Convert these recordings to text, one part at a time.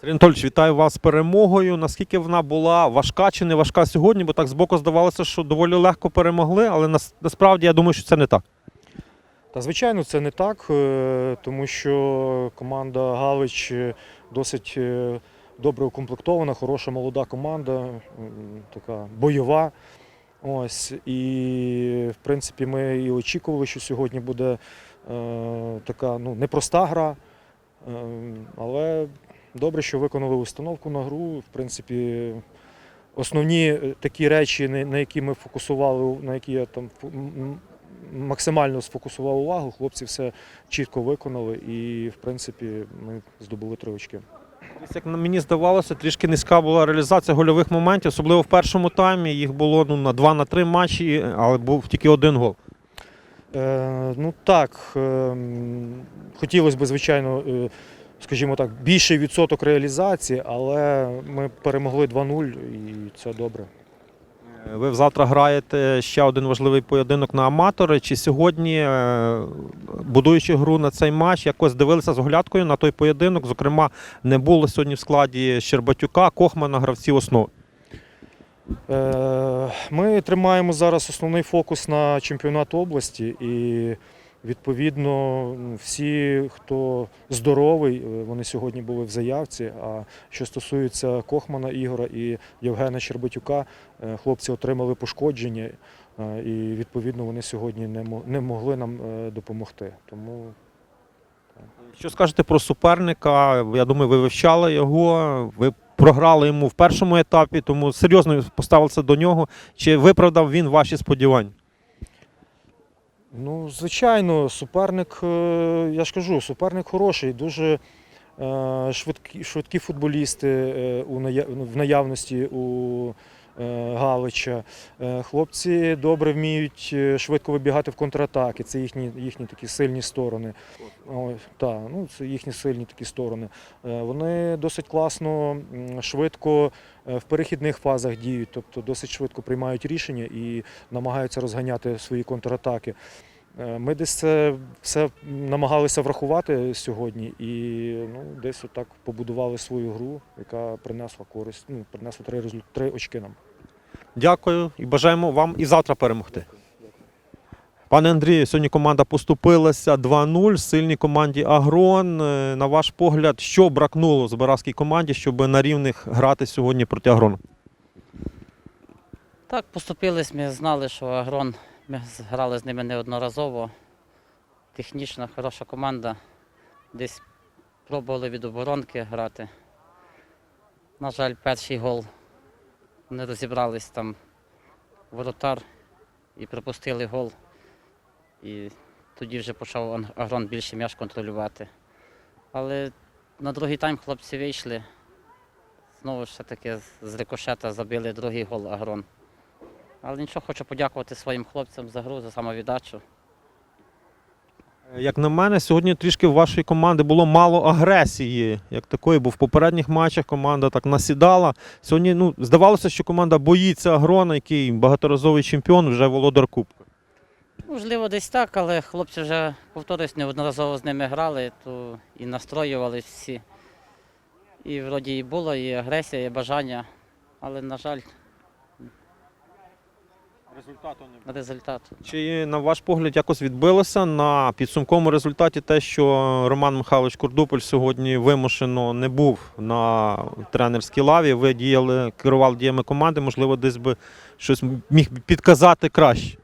Сергій Анатольович, вітаю вас з перемогою. Наскільки вона була важка чи не важка сьогодні? Бо так збоку здавалося, що доволі легко перемогли, але нас- насправді я думаю, що це не так. Та звичайно, це не так, е, тому що команда Галич досить е, добре укомплектована, хороша молода команда, така бойова. Ось і в принципі ми і очікували, що сьогодні буде е, така ну, непроста гра. Е, але добре, що виконали установку на гру. В принципі, основні е, такі речі, на які ми фокусували, на які я там максимально сфокусував увагу, хлопці все чітко виконали, і в принципі ми здобули три очки. Як мені здавалося, трішки низька була реалізація гольових моментів, особливо в першому таймі. Їх було ну, на 2 на 3 матчі, але був тільки один гол. Е, ну так, е, хотілося б, звичайно, е, скажімо так, більший відсоток реалізації, але ми перемогли 2-0 і це добре. Ви завтра граєте ще один важливий поєдинок на аматори. Чи сьогодні, е, будуючи гру на цей матч, якось дивилися з оглядкою на той поєдинок? Зокрема, не було сьогодні в складі Щербатюка, Кохмана, гравців основи. Е, Ми тримаємо зараз основний фокус на чемпіонат області і відповідно всі, хто здоровий, е, вони сьогодні були в заявці. А що стосується Кохмана Ігора і Євгена Щербатюка, е, хлопці отримали пошкодження, е, і відповідно вони сьогодні не мо- не могли нам допомогти. Тому Що скажете про суперника? Я думаю, ви вивчали його. Ви програли йому в першому етапі, тому серйозно поставилися до нього. Чи виправдав він ваші сподівання? Ну, звичайно, суперник, е, я ж кажу, суперник хороший, дуже е, швидкі, швидкі футболісти е, в наявності у Галича. Е, Хлопці добре вміють е, швидко вибігати в контратаки. Це їхні, їхні такі сильні сторони. О, та, ну, це їхні сильні такі сторони. Е, Вони досить класно, швидко е, в перехідних фазах діють, тобто досить швидко приймають рішення і намагаються розганяти свої контратаки. Е, Ми десь це все намагалися врахувати сьогодні і ну, десь отак побудували свою гру, яка принесла користь, ну, принесла три, результ... три очки нам. Дякую і бажаємо вам і завтра перемогти. Пане Андрію, сьогодні команда поступилася 2-0 сильній команді Агрон. Е, На ваш погляд, що бракнуло Збаразькій команді, щоб на рівних грати сьогодні проти Агрону? Так, поступились, ми знали, що Агрон, ми грали з ними неодноразово. Технічна, хороша команда. Десь пробували від оборонки грати. На жаль, перший гол не розібрались там воротар і пропустили гол. І тоді вже почав Агрон більше м'яч контролювати. Але на другий тайм хлопці вийшли. Знову ж таки з рикошета забили другий гол Агрон. Але нічого, хочу подякувати своїм хлопцям за гру, за самовіддачу. Як на мене, сьогодні трішки в вашої команди було мало агресії, як такої, бо в попередніх матчах команда так насідала. Сьогодні ну, здавалося, що команда боїться Агрона, який багаторазовий чемпіон, вже володар Кубка. Можливо, десь так, але хлопці вже, повторюсь, неодноразово з ними грали, то і настроювали всі. І вроді і було, і агресія, і бажання, але, на жаль, Результату не результат. Чи на ваш погляд якось відбилося на підсумковому результаті те, що Роман Михайлович Курдуполь сьогодні вимушено не був на тренерській лаві? Ви діяли, керували діями команди, можливо, десь би щось міг підказати краще.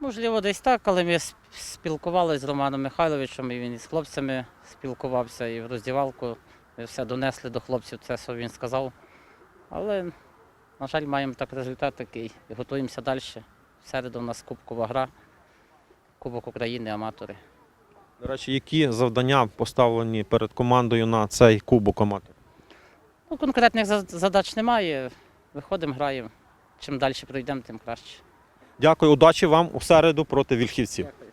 Можливо, десь так, але ми спілкувалися з Романом Михайловичем, і він із хлопцями спілкувався і в роздівалку. Ми все донесли до хлопців, це, що він сказав. Але, на жаль, маємо так результат такий. І готуємося далі. В середу у нас кубкова гра, Кубок України, аматори. До речі, які завдання поставлені перед командою на цей кубок аматор? Ну, конкретних задач немає. Виходимо, граємо. Чим далі пройдемо, тим краще. Дякую, удачі вам у середу проти вільхівців. Дякую.